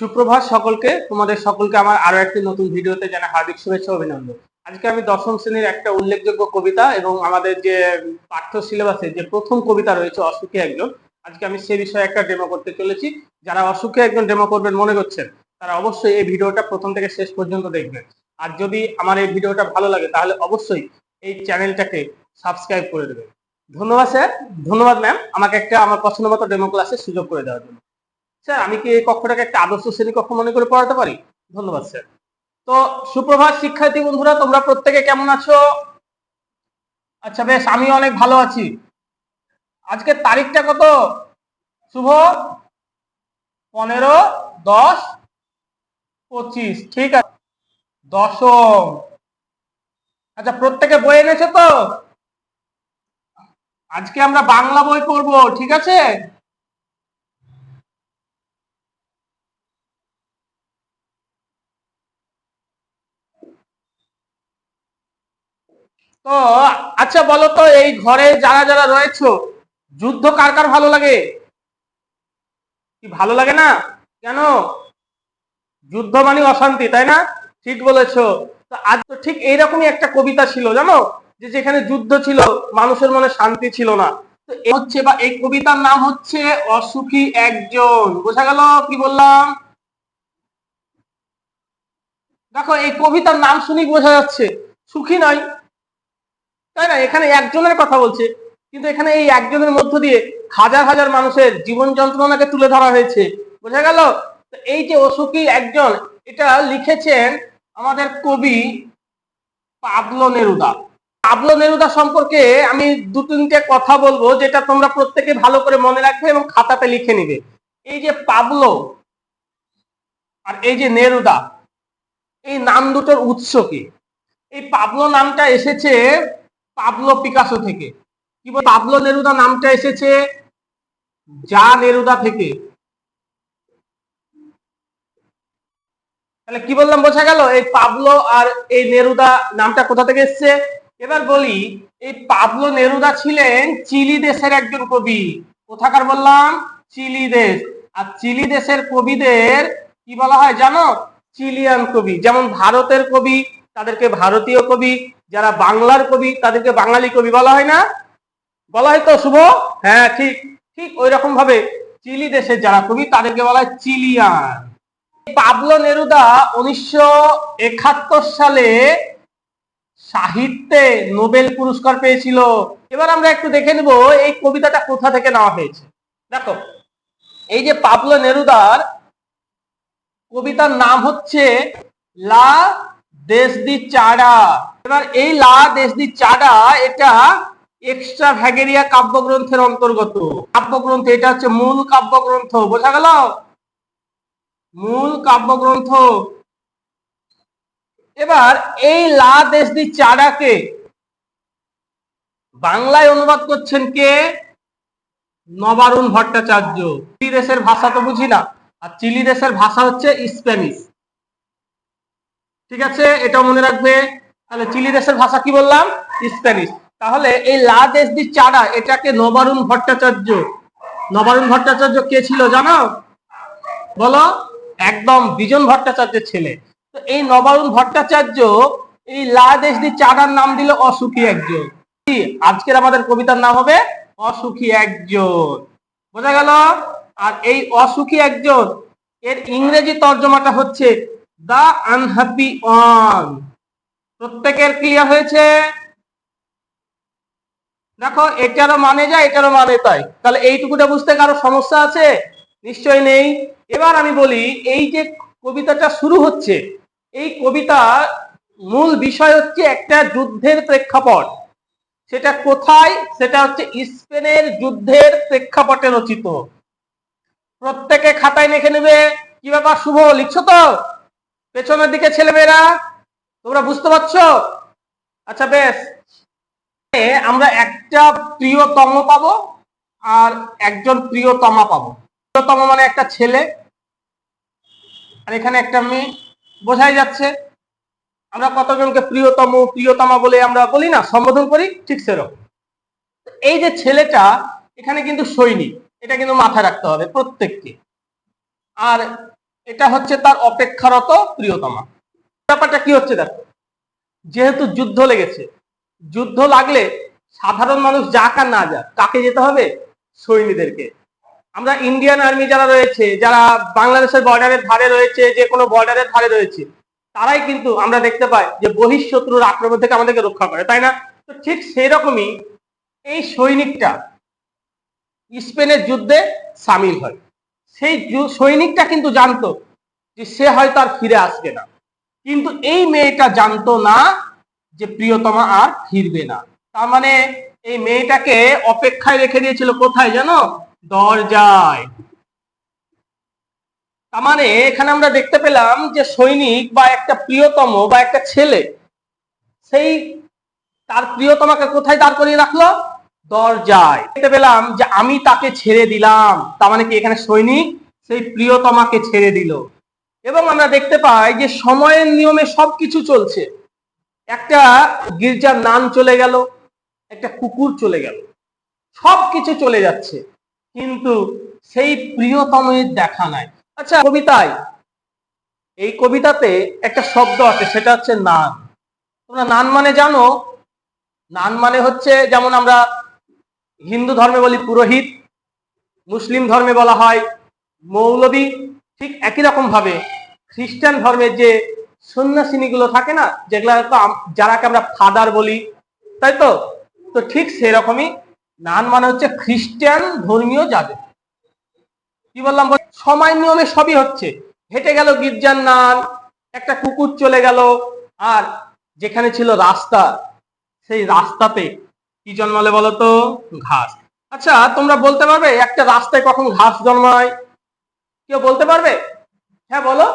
সুপ্রভাত সকলকে, তোমাদের সকলকে আমার আরও একটি নতুন ভিডিওতে জানা হার্দিক শুভেচ্ছা অভিনন্দন। আজকে আমি দশম শ্রেণির একটা উল্লেখযোগ্য কবিতা এবং আমাদের যে পাঠ্য সিলেবাসে যে প্রথম কবিতা রয়েছে, অসুখী একজন, আজকে আমি সে বিষয়ে একটা ডেমো করতে চলেছি। যারা অসুখী একজন ডেমো করবেন মনে করছেন, তারা অবশ্যই এই ভিডিওটা প্রথম থেকে শেষ পর্যন্ত দেখবেন। আর যদি আমার এই ভিডিওটা ভালো লাগে, তাহলে অবশ্যই এই চ্যানেলটাকে সাবস্ক্রাইব করে দেবেন। ধন্যবাদ, স্যার। ধন্যবাদ ম্যাম আমাকে একটা আমার পছন্দ মতো ডেমো ক্লাসের সুযোগ করে দেওয়ার জন্য। স্যার, আমি কি এই কক্ষটাকে একটা আদর্শ শ্রেণি কক্ষ মনে করে পড়াতে পারি? ধন্যবাদ, স্যার। তো সুপ্রভাত শিক্ষার্থী বন্ধুরা, তোমরা প্রত্যেকে কেমন আছো? আচ্ছা বেশ, আমি অনেক ভালো আছি। আজকের তারিখটা কত? শুভ? পনেরো, দশ, পঁচিশ, ঠিক আছে। দশম। আচ্ছা প্রত্যেকে বই এনেছো তো? আজকে আমরা বাংলা বই পড়ব, ঠিক আছে? তো আচ্ছা বলো তো, এই ঘরে যারা যারা রয়েছো, যুদ্ধ কার কার ভালো লাগে? কি ভালো লাগে না? কেন? যুদ্ধ মানে অশান্তি, তাই না? ঠিক বলেছ। তো আজ তো ঠিক এইরকমই একটা কবিতা ছিল, জানো? যে যেখানে যুদ্ধ ছিল, মানুষের মনে শান্তি ছিল না। তো হচ্ছে, বা এই কবিতার নাম হচ্ছে, অসুখী একজন। বোঝা গেল কি বললাম? দেখো, এই কবিতার নাম শুনেই বোঝা যাচ্ছে, সুখী নয়। তাই না? এখানে একজনের কথা বলছে। কিন্তু এখানে এই একজনের মধ্য দিয়ে হাজার হাজার মানুষের জীবন যন্ত্রণাকে তুলে ধরা হয়েছে। বোঝা গেল? এই যে অসুখী একজন, এটা লিখেছেন আমাদের কবি পাবলো নেরুদা। পাবলো নেরুদা সম্পর্কে আমি দু তিনটে কথা বলব, যেটা তোমরা প্রত্যেকে ভালো করে মনে রাখবে এবং খাতাতে লিখে নিবে। এই যে পাবলো আর এই যে নেরুদা, এই নাম দুটোর উৎস কি? এই পাবলো নামটা এসেছে পাবলো পিকাসো থেকে। কি বল, পাবলো নেরুদা নামটা এসেছে? যা নেরুদা থেকে। তাহলে কি বললাম, বোঝা গেল? এই পাবলো আর এই নেরুদা নামটা কোথা থেকে এসছে? এবার বলি, এই পাবলো নেরুদা ছিলেন চিলি দেশের একজন কবি। কোথাকার বললাম? চিলি দেশ। আর চিলি দেশের কবিদের কি বলা হয় জানো? চিলিয়ান কবি। যেমন ভারতের কবি, তাদেরকে ভারতীয় কবি যারা বাংলার কবি, তাদেরকে বাঙালি কবি বলা হয় না? বলা হয় তো, শুভ? হ্যাঁ ঠিক। ঠিক ওই রকম ভাবে চিলি দেশের যারা কবি, তাদেরকে বলা হয় চিলিয়ান। পাবলো নেরুদা উনিশশো একাত্তর সালে সাহিত্যে নোবেল পুরস্কার পেয়েছিল। এবার আমরা একটু দেখে নেব এই কবিতাটা কোথা থেকে নেওয়া হয়েছে। দেখো, এই যে পাবলো নেরুদার কবিতার নাম হচ্ছে লা দেশ দি চাড়া এবার এই লা দেশ দি চাড়া এটা এক্সট্রা ভ্যাগেরিয়া কাব্যগ্রন্থের অন্তর্গত। কাব্যগ্রন্থ, এটা হচ্ছে মূল কাব্যগ্রন্থ, বোঝা গেল? মূল কাব্যগ্রন্থ। এবার এই লা দেশ দি চাড়াকে বাংলায় অনুবাদ করছেন কে? নবারুণ ভট্টাচার্য। চিলি দেশের ভাষা তো বুঝি না। আর চিলি দেশের ভাষা হচ্ছে স্প্যানিশ। ঠিক আছে? এটা মনে রাখবে। তাহলে চিলি দেশের ভাষা কি বললাম? স্প্যানিশ। তাহলে এই লা দেশ দি চাড়া এটাকে নবারুণ ভট্টাচার্য। নবারুণ ভট্টাচার্য কে ছিল জানো? বলো? একদম বিজন ভট্টাচার্যের ছেলে। তো এই নবারুণ ভট্টাচার্য এই লা দেশ দি চাড়ার নাম দিল অসুখী একজন। কি? আজকের আমাদের কবিতার নাম হবে অসুখী একজন। বোঝা গেল? আর এই অসুখী একজন, এর ইংরেজি তর্জমাটা হচ্ছে দা আনহ্যাপি অন প্রত্যেকের ক্লিয়ার হয়েছে? দেখো, এটারও মানে যায়, এটারও মানে তাই। তাহলে এইটুকুটা বুঝতে কারও সমস্যা আছে? নিশ্চয় নেই। এবার আমি বলি, এই যে কবিতাটা শুরু হচ্ছে, এই কবিতা মূল বিষয় হচ্ছে একটা যুদ্ধের প্রেক্ষাপট। সেটা কোথায়? সেটা হচ্ছে স্পেনের যুদ্ধের প্রেক্ষাপটে রচিত। প্রত্যেকে খাতায় লিখে নেবে। কি ব্যাপার, শুভ? লিখছো তো? পেছনের দিকে ছেলেমেয়েরা, তোমরা বুঝতে পারছ? আচ্ছা বেশ। আমরা একটা প্রিয়তম পাবো আর একজন প্রিয়তমা পাবো। প্রিয়তম মানে একটা ছেলে। আর এখানে একটা মেয়ে। বোঝাই যাচ্ছে। আমরা কতজনকে প্রিয়তম, প্রিয়তমা বলে আমরা বলি না, সম্বোধন করি, ঠিক সেরকম। এই যে ছেলেটা, এখানে কিন্তু সৈনিক। এটা কিন্তু মাথায় রাখতে হবে প্রত্যেককে। আর এটা হচ্ছে তার অপেক্ষারত প্রিয়তমা। ব্যাপারটা কি হচ্ছে দেখো, যেহেতু যুদ্ধ লেগেছে, যুদ্ধ লাগলে সাধারণ মানুষ যাক আর না যাক, কাকে যেতে হবে? সৈনিকদেরকে আমরা ইন্ডিয়ান আর্মি যারা রয়েছে, যারা বাংলাদেশের বর্ডারের ধারে রয়েছে, যে কোনো বর্ডারের ধারে রয়েছে, তারাই কিন্তু আমরা দেখতে পাই যে বহিঃশত্রুর আক্রমণ থেকে আমাদেরকে রক্ষা করে, তাই না? তো ঠিক সেই রকমই এই সৈনিকটা স্পেনের যুদ্ধে সামিল হয়। সেই সৈনিকটা কিন্তু জানতো যে সে হয়তো আর ফিরে আসবে না। কিন্তু এই মেয়েটা জানতো না যে প্রিয়তমা আর ফিরবে না। তার মানে এই মেয়েটাকে অপেক্ষায় রেখে দিয়েছিল কোথায় জানো? দরজায়। তার মানে এখানে আমরা দেখতে পেলাম যে সৈনিক বা একটা প্রিয়তম বা একটা ছেলে, সেই তার প্রিয়তমাকে কোথায় দাঁড় করিয়ে রাখল? দরজায়। দেখতে পেলাম যে আমি তাকে ছেড়ে দিলাম। তার মানে কি এখানে সৈনিক? সেই প্রিয়তমাকে ছেড়ে দিল। এবং আমরা দেখতে পাই যে সময়ের নিয়মে সবকিছু চলছে। একটা গির্জার নান চলে গেল, একটা কুকুর চলে গেল। সবকিছু চলে যাচ্ছে। কিন্তু সেই প্রিয়তমের দেখা নাই। আচ্ছা কবিতায় এই কবিতাতে একটা শব্দ আছে, সেটা হচ্ছে নান। তোমরা নান মানে জানো? নান মানে হচ্ছে, যেমন আমরা হিন্দু ধর্মে বলি পুরোহিত, মুসলিম ধর্মে বলা হয় মৌলবী, ঠিক একই রকম ভাবে খ্রিস্টান ধর্মের যে সন্ন্যাসিনীগুলো থাকে না, যেগুলো যারাকে আমরা ফাদার বলি, তাই তো? তো ঠিক সেরকমই নান মানে হচ্ছে খ্রিস্টান ধর্মীয় যাবে কি বললাম বল- সময় নিয়মে সবই হচ্ছে। হেঁটে গেল গির্জার নান, একটা কুকুর চলে গেল, আর যেখানে ছিল রাস্তা, সেই রাস্তাতে কি জন্মালে বলো তো ঘাস। আচ্ছা তোমরা বলতে পারবে, একটা রাস্তায় কখন ঘাস জন্মায়? কেউ বলতে পারবে? হ্যাঁ বলো।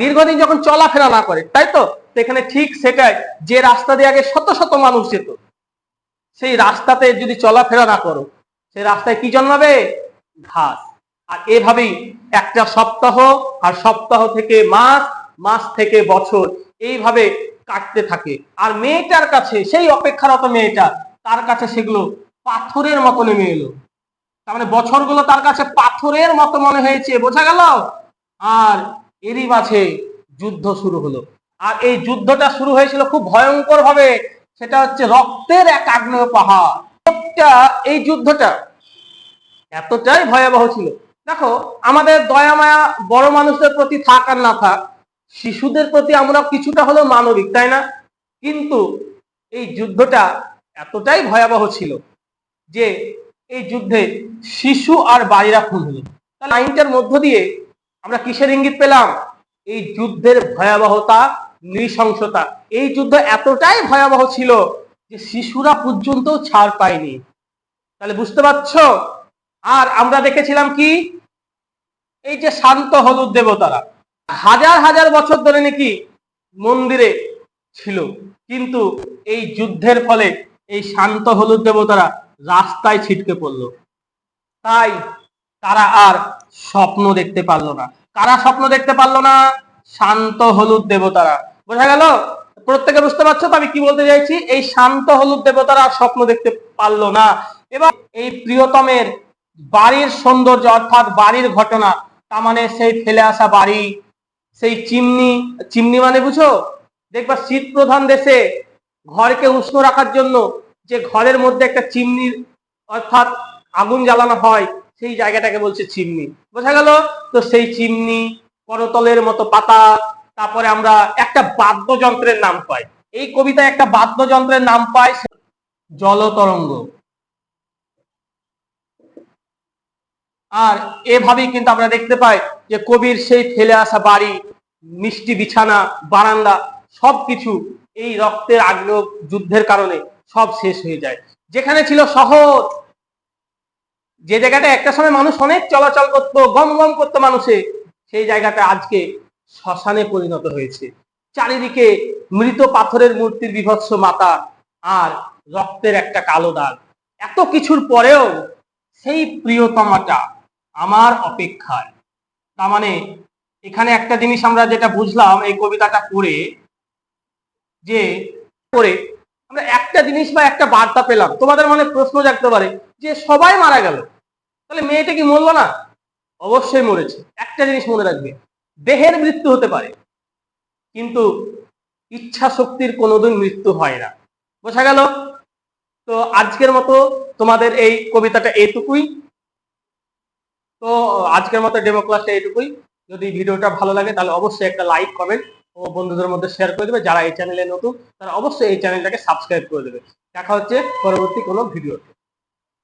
দীর্ঘদিন যখন চলাফেরা না করে, তাই তো এখানে ঠিক সেটাই, যে রাস্তা দিয়ে আগে শত শত মানুষ যেত, সেই রাস্তাতে যদি চলাফেরা না করো, সেই রাস্তায় কি জন্মাবে? ঘাস। আর এভাবেই একটা সপ্তাহ, আর সপ্তাহ থেকে মাস মাস থেকে বছর, এইভাবে কাটতে থাকে। আর মেয়েটার কাছে, সেই অপেক্ষারত মেয়েটা, তার কাছে সেগুলো পাথরের মতো নেমে এলো। তার মানে বছরগুলো তার কাছে পাথরের মতো মনে হয়েছে, বোঝা গেল? আর এরই মাঝে যুদ্ধ শুরু হলো। আর এই যুদ্ধটা শুরু হয়েছিল খুব ভয়ঙ্কর ভাবে সেটা হচ্ছে রক্তের এক আগ্নেয় পাহাড়। একটা এই যুদ্ধটা এতটাই ভয়াবহ ছিল। দেখো, আমাদের দয়া মায়া বড় মানুষদের প্রতি থাক আর না থাক শিশুদের প্রতি আমরা কিছুটা হলেও মানবিক, তাই না? কিন্তু এই যুদ্ধটা এতটাই ভয়াবহ ছিল যে এই যুদ্ধে শিশু আর বাড়িরা খুন হলো। তাহলে আইনটার মধ্য দিয়ে আমরা কিসের ইঙ্গিত পেলাম? এই যুদ্ধের ভয়াবহতা, নৃশংসতা। এই যুদ্ধ এতটাই ভয়াবহ ছিল যে শিশুরা পর্যন্ত ছাড় পায়নি। তাহলে বুঝতে পারছ? আর আমরা দেখেছিলাম কি? এই যে শান্ত হলুদ দেবতারা। হাজার হাজার বছর ধরে নাকি মন্দিরে ছিল। কিন্তু এই যুদ্ধের ফলে এই শান্ত হলুদ দেবতারা রাস্তায় ছিটকে পড়ল। তাই তারা আর স্বপ্ন দেখতে পারল না। কারা স্বপ্ন দেখতে পারল না? শান্ত হলুদ দেবতারা। বোঝা গেল? প্রত্যেকে বুঝতে পারছ আমি কি বলতে চাইছি? এই শান্ত হলুদ দেবতারা আর স্বপ্ন দেখতে পারল না। এবং এই প্রিয়তমের বাড়ির সৌন্দর্য অর্থাৎ বাড়ির ঘটনা, তার মানে সেই ফেলে আসা বাড়ি সেই চিমনি চিমনি মানে বুঝো? দেখবা শীত প্রধান দেশে ঘরকে উষ্ণ রাখার জন্য যে ঘরের মধ্যে একটা চিমনির অর্থাৎ আগুন জ্বালানো হয়, সেই জায়গাটাকে বলছে চিমনি। বোঝা গেল? তো সেই চিমনি করতলের মতো পাতা, তারপরে আমরা একটা বাদ্যযন্ত্রের নাম পাই। এই কবিতায় একটা বাদ্যযন্ত্রের নাম পাই জলতরঙ্গ। আর এভাবেই কিন্তু আমরা দেখতে পাই যে কবির সেই ফেলে আসা বাড়ি, মিষ্টি বিছানা, বারান্দা, সবকিছু এই রক্তের আগ্নেয় যুদ্ধের কারণে সব শেষ হয়ে যায়। যেখানে ছিল শহর, যে জায়গাটা একটা সময় মানুষ অনেক চলাচল করতো, গম গম করতো মানুষে, সেই জায়গাটা আজকে শ্মশানে পরিণত হয়েছে। চারিদিকে মৃত পাথরের মূর্তির বিভৎস মাতা আর রক্তের একটা কালো দাগ। এত কিছুর পরেও সেই প্রিয়তমাটা আমার অপেক্ষায়। তার মানে এখানে একটা জিনিস আমরা যেটা বুঝলাম এই কবিতাটা পড়ে, যে পড়ে আমরা একটা জিনিস বা একটা বার্তা পেলাম। তোমাদের মনে প্রশ্ন জাগতে পারে, যে সবাই মারা গেল, তাহলে মেয়েটা কি মরলো না? অবশ্যই মরেছে। একটা জিনিস মনে রাখবে, দেহের মৃত্যু হতে পারে, কিন্তু ইচ্ছা শক্তির কোনোদিন মৃত্যু হয় না। বোঝা গেল? তো আজকের মতো তোমাদের এই কবিতাটা এইটুকুই তো আজকের মতো ডেমো ক্লাসটা এইটুকুই। যদি ভিডিওটা ভালো লাগে, তাহলে অবশ্যই একটা লাইক কমেন্ট ও বন্ধুদের মধ্যে শেয়ার করে দেবে। যারা এই চ্যানেলে নতুন, তারা অবশ্যই এই চ্যানেলটাকে সাবস্ক্রাইব করে দেবে। দেখা হচ্ছে পরবর্তী কোনো ভিডিওতে